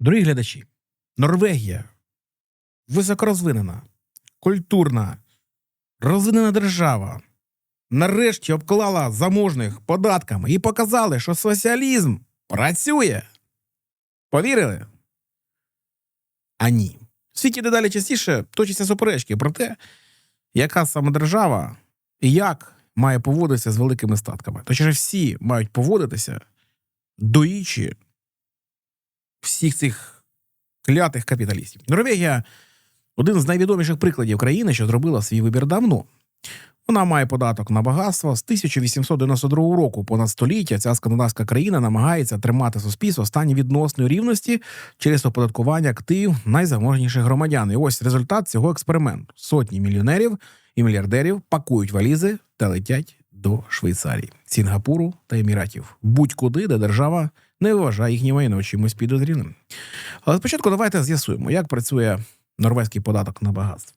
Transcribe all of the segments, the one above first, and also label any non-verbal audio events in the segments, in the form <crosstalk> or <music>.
Дорогі глядачі, Норвегія високорозвинена, культурна, розвинена держава. Нарешті обклала заможних податками і показали, що соціалізм працює. Повірили? А ні. В світі дедалі частіше точаться суперечки про те, яка саме держава і як має поводитися з великими статками. Точніше, всі мають поводитися доїчі всіх цих клятих капіталістів. Норвегія один з найвідоміших прикладів країни, що зробила свій вибір давно. Вона має податок на багатство з 1892 року. Понад століття ця скандинавська країна намагається тримати суспільство в стані відносної рівності через оподаткування активів найзаможніших громадян. І ось результат цього експерименту: сотні мільйонерів і мільярдерів пакують валізи та летять до Швейцарії, Сінгапуру та Еміратів, будь-куди, де держава не вважає їхнє майно чимось підозрілим. Але спочатку давайте з'ясуємо, як працює норвезький податок на багатство.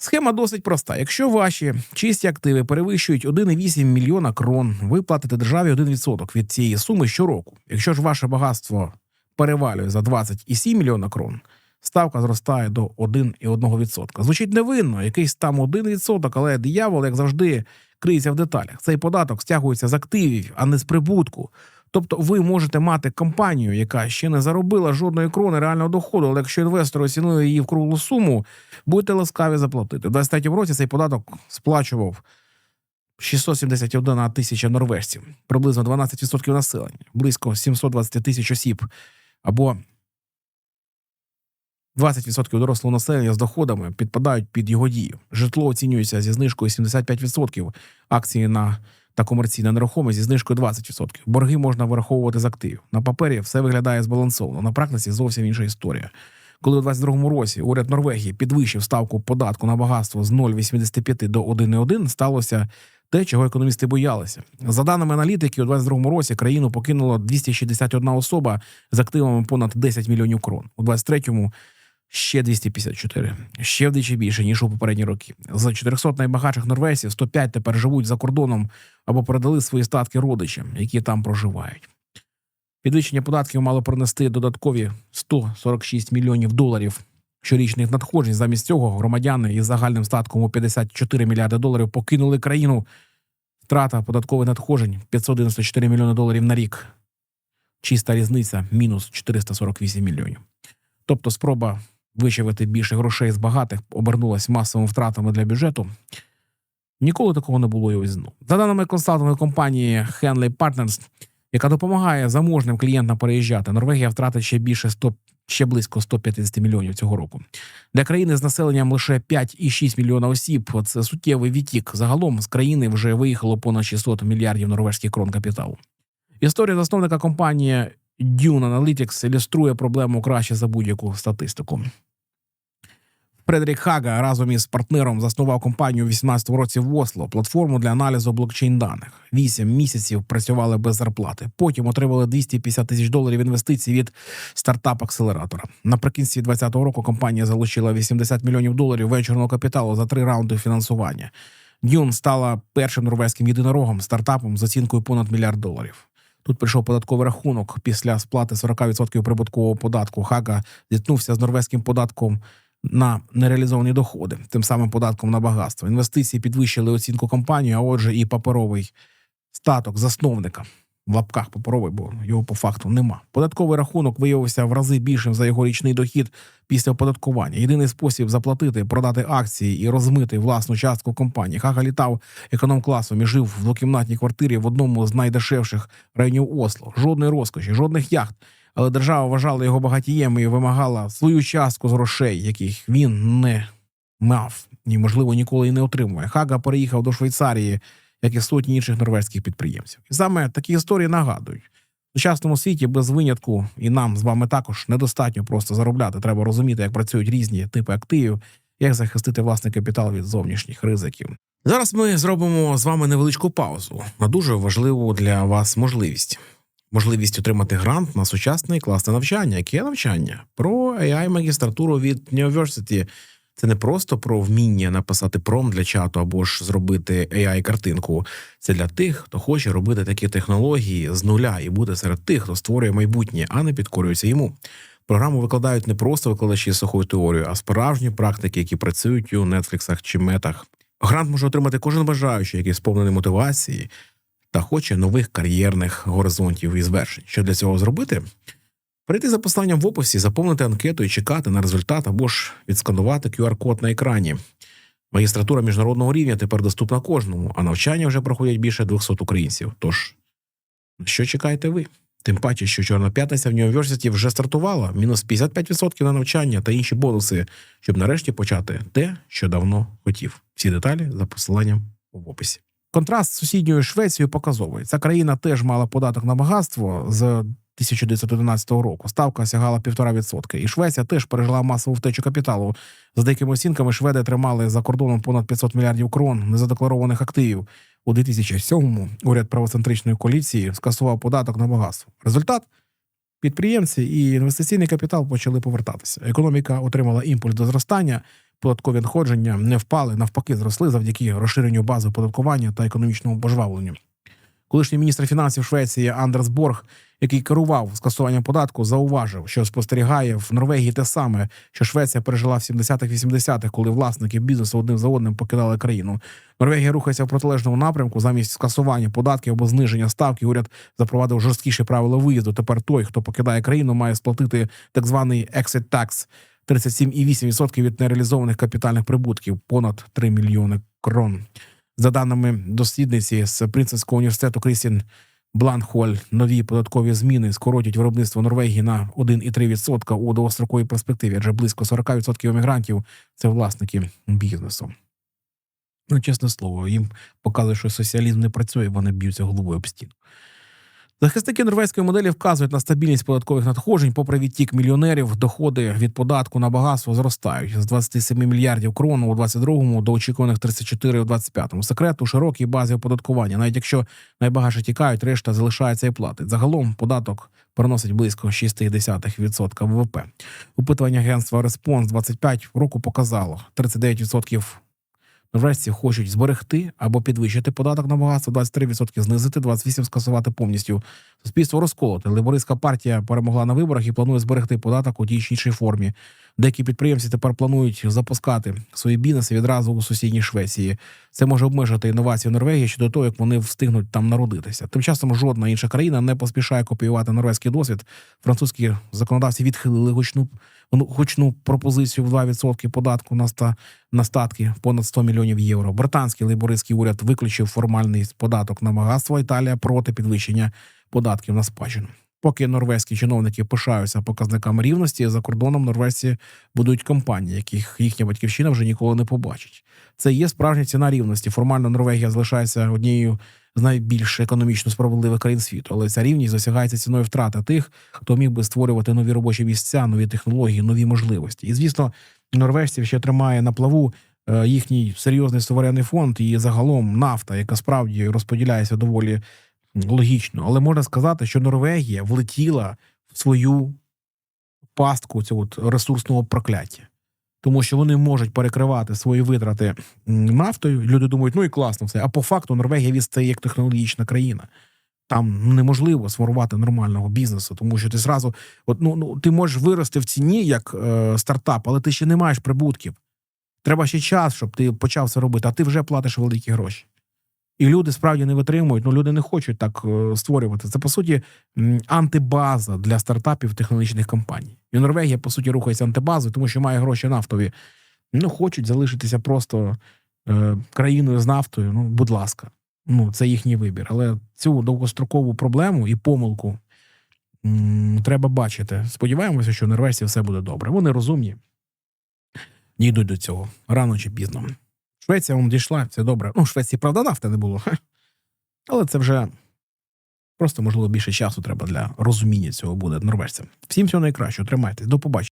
Схема досить проста. Якщо ваші чисті активи перевищують 1,8 мільйона крон, ви платите державі 1% від цієї суми щороку. Якщо ж ваше багатство перевалює за 20,7 мільйона крон, ставка зростає до 1,1%. Звучить невинно, якийсь там 1%, але диявол, як завжди, криється в деталях. Цей податок стягується з активів, а не з прибутку. Тобто ви можете мати компанію, яка ще не заробила жодної крони реального доходу, але якщо інвестори оцінили її в круглу суму, будьте ласкаві заплатити. У 23 році цей податок сплачував 671 тисяча норвежців, приблизно 12% населення, близько 720 тисяч осіб, або 20% дорослого населення з доходами підпадають під його дію. Житло оцінюється зі знижкою 75%, акції на та комерційна нерухомість зі знижкою 20%. Борги можна вираховувати з активів. На папері все виглядає збалансовано. На практиці зовсім інша історія. Коли у 22-му році уряд Норвегії підвищив ставку податку на багатство з 0,85 до 1,1, сталося те, чого економісти боялися. За даними аналітики, у 22-му році країну покинуло 261 особа з активами понад 10 мільйонів крон. У 23-му ще 254. ще вдвічі більше ніж у попередні роки. З 400 найбагатших норвежців 105 тепер живуть за кордоном або передали свої статки родичам, які там проживають. Підвищення податків мало принести додаткові 146 мільйонів доларів щорічних надходжень. Замість цього громадяни із загальним статком у 54 мільярди доларів покинули країну. Втрата податкових надходжень 594 мільйони доларів на рік. Чиста різниця мінус 448 мільйонів. Тобто, спроба вичавити більше грошей з багатих обернулась масовими втратами для бюджету. Ніколи такого не було і ось знову. За даними консалтингової компанії Henley Partners, яка допомагає заможним клієнтам переїжджати, Норвегія втратить ще більше 100, ще близько 150 мільйонів цього року. Для країни з населенням лише 5,6 мільйона осіб. Це суттєвий відтік. Загалом з країни вже виїхало понад 600 мільярдів норвежських крон капіталу. Історія засновника компанії Dune Analytics ілюструє проблему краще за будь-яку статистику. Фредерік Хага разом із партнером заснував компанію у 18-му році в Осло, платформу для аналізу блокчейн даних. Вісім місяців працювали без зарплати. Потім отримали 250 тисяч доларів інвестицій від стартап-акселератора. Наприкінці 2020 року компанія залучила 80 мільйонів доларів венчурного капіталу за три раунди фінансування. Дюн стала першим норвезьким єдинорогом стартапом з оцінкою понад мільярд доларів. Тут прийшов податковий рахунок після сплати 40% прибуткового податку. Хага зіткнувся з норвезьким податком на нереалізовані доходи, тим самим податком на багатство. Інвестиції підвищили оцінку компанії, а отже, і паперовий статок засновника в лапках паперовий, бо його по факту нема. Податковий рахунок виявився в рази більшим за його річний дохід після оподаткування. Єдиний спосіб заплатити, продати акції і розмити власну частку компанії. Хага літав економ-класом і жив в двокімнатній квартирі в одному з найдешевших районів Осло. Жодної розкоші, жодних яхт. Але держава вважала його багатієм і вимагала свою частку з грошей, яких він не мав і, можливо, ніколи і не отримує. Хага переїхав до Швейцарії, як і сотні інших норвезьких підприємців. І саме такі історії нагадують. В сучасному світі без винятку, і нам з вами також недостатньо просто заробляти. Треба розуміти, як працюють різні типи активів, як захистити власний капітал від зовнішніх ризиків. Зараз ми зробимо з вами невеличку паузу на дуже важливу для вас можливість. Можливість отримати грант на сучасне і класне навчання. Яке навчання? Про AI магістратуру від University. Це не просто про вміння написати пром для чату або ж зробити AI-картинку. Це для тих, хто хоче робити такі технології з нуля і бути серед тих, хто створює майбутнє, а не підкорюється йому. Програму викладають не просто викладачі з сухою теорією, а справжні практики, які працюють у Нетфліксах чи метах. Грант може отримати кожен бажаючий, який сповнений мотивації та хоче нових кар'єрних горизонтів і звершень. Що для цього зробити? Перейти за посланням в описі, заповнити анкету і чекати на результат або ж відсканувати QR-код на екрані. Магістратура міжнародного рівня тепер доступна кожному, а навчання вже проходять більше 200 українців. Тож, що чекаєте ви? Тим паче, що Чорна п'ятниця в Нью-Йорсіті вже стартувала, мінус 55% на навчання та інші бонуси, щоб нарешті почати те, що давно хотів. Всі деталі за посиланням в описі. Контраст з сусідньою Швецією показовий. Ця країна теж мала податок на багатство з 1911 року. Ставка сягала 1,5%. І Швеція теж пережила масову втечу капіталу. За деякими оцінками, шведи тримали за кордоном понад 500 мільярдів крон незадекларованих активів. У 2007-му уряд правоцентричної коаліції скасував податок на багатство. Результат підприємці і інвестиційний капітал почали повертатися. Економіка отримала імпульс до зростання. Податкові надходження не впали, навпаки, зросли завдяки розширенню бази оподаткування та економічному пожвавленню. Колишній міністр фінансів Швеції Андерс Борг, який керував скасуванням податку, зауважив, що спостерігає в Норвегії те саме, що Швеція пережила в 70-х-80-х, коли власники бізнесу одним за одним покидали країну. Норвегія рухається в протилежному напрямку. Замість скасування податків або зниження ставки, уряд запровадив жорсткіші правила виїзду. Тепер той, хто покидає країну, має сплатити так званий exit tax 37,8% від нереалізованих капітальних прибутків, понад 3 мільйони крон. За даними дослідниці з Принцевського університету Крістін Бланхоль, нові податкові зміни скоротять виробництво Норвегії на 1,3% у довгостроковій перспективі, адже близько 40% емігрантів це власники бізнесу. Ну, чесне слово, їм показує, що соціалізм не працює, вони б'ються головою об стіну. Захисники норвезької моделі вказують на стабільність податкових надходжень, попри відтік мільйонерів, доходи від податку на багатство зростають з 27 мільярдів крон у 22-му до очікуваних 34 у 25-му. Секрет у широкій базі оподаткування. Навіть якщо найбагатші тікають, решта залишається і платить. Загалом податок переносить близько 0,6% ВВП. Опитування агентства Респонс 25 року показало 39% Норвежці хочуть зберегти або підвищити податок на багатство, 23% знизити, 28% скасувати повністю. Суспільство розколоте. Лейбористська партія перемогла на виборах і планує зберегти податок у тій чи іншій формі. Деякі підприємці тепер планують запускати свої бізнеси відразу у сусідній Швеції. Це може обмежити інновації в Норвегії щодо того, як вони встигнуть там народитися. Тим часом жодна інша країна не поспішає копіювати норвезький досвід. Французькі законодавці відхилили гучну гучну пропозицію в 2% податку на ста на статки понад 100 мільйонів євро. Британський лейбористський уряд виключив формальний податок на багатство. Італія проти підвищення податків на спадщину. Поки норвезькі чиновники пишаються показниками рівності, за кордоном норвезці будують компанії, яких їхня батьківщина вже ніколи не побачить. Це є справжня ціна рівності. Формально Норвегія залишається однією з найбільш економічно справедливих країн світу, але ця рівність досягається ціною втрати тих, хто міг би створювати нові робочі місця, нові технології, нові можливості. І звісно, норвежців ще тримає на плаву е, їхній серйозний суверенний фонд і загалом нафта, яка справді розподіляється доволі логічно. Але можна сказати, що Норвегія влетіла в свою пастку цього от ресурсного прокляття. Тому що вони можуть перекривати свої витрати нафтою. Люди думають, ну і класно все. А по факту Норвегія відстає як технологічна країна. Там неможливо сформувати нормального бізнесу, тому що ти зразу, от ну ну ти можеш вирости в ціні як е, стартап, але ти ще не маєш прибутків. Треба ще час, щоб ти почав це робити, а ти вже платиш великі гроші. І люди справді не витримують. Ну люди не хочуть так е, створювати. Це по суті антибаза для стартапів технологічних компаній. І Норвегія, по суті, рухається антибазою, тому що має гроші нафтові. Ну, хочуть залишитися просто е, країною з нафтою. Ну, будь ласка, ну це їхній вибір. Але цю довгострокову проблему і помилку м, треба бачити. Сподіваємося, що норвежці все буде добре. Вони розумні, не йдуть до цього рано чи пізно. Швеція вон дійшла, це добре. Ну, в Швеції, правда, нафти не було. <laughs> Але це вже просто, можливо, більше часу треба для розуміння цього буде норвежцям. Всім всього найкращого. Тримайтесь. До побачення.